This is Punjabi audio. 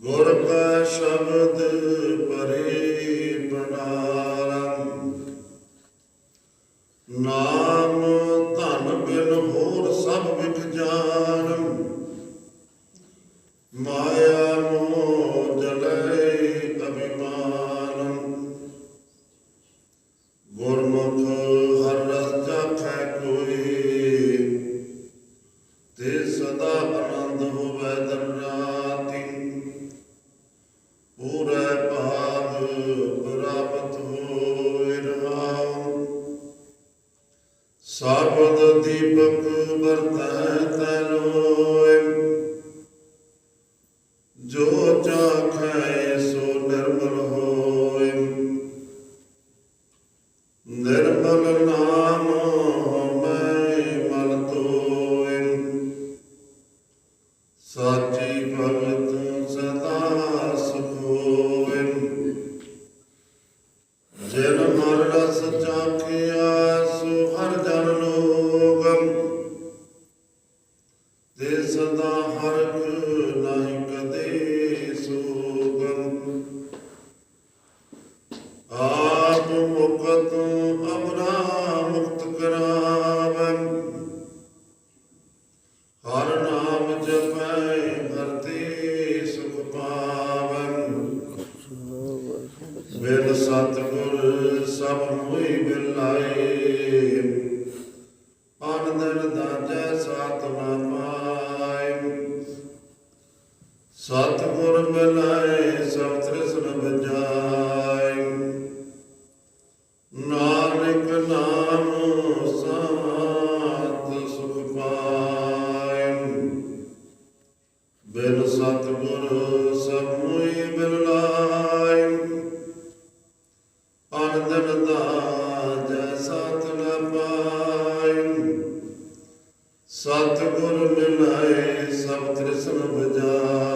Good. ਜਨ ਮਰਨਾ ਸਚਾ ਕੇ agora ਸਭ ਤ੍ਰਿਸ਼ਨ ਬਜਾਈ ਨਾਮ ਸੁਖ ਪਾਏ। ਸਤਿਗੁਰ ਦਾ ਸਤਿਗੁਰ ਮਿਲਾਏ ਸਭ ਤ੍ਰਿਸ਼ਨ ਬਜਾਈ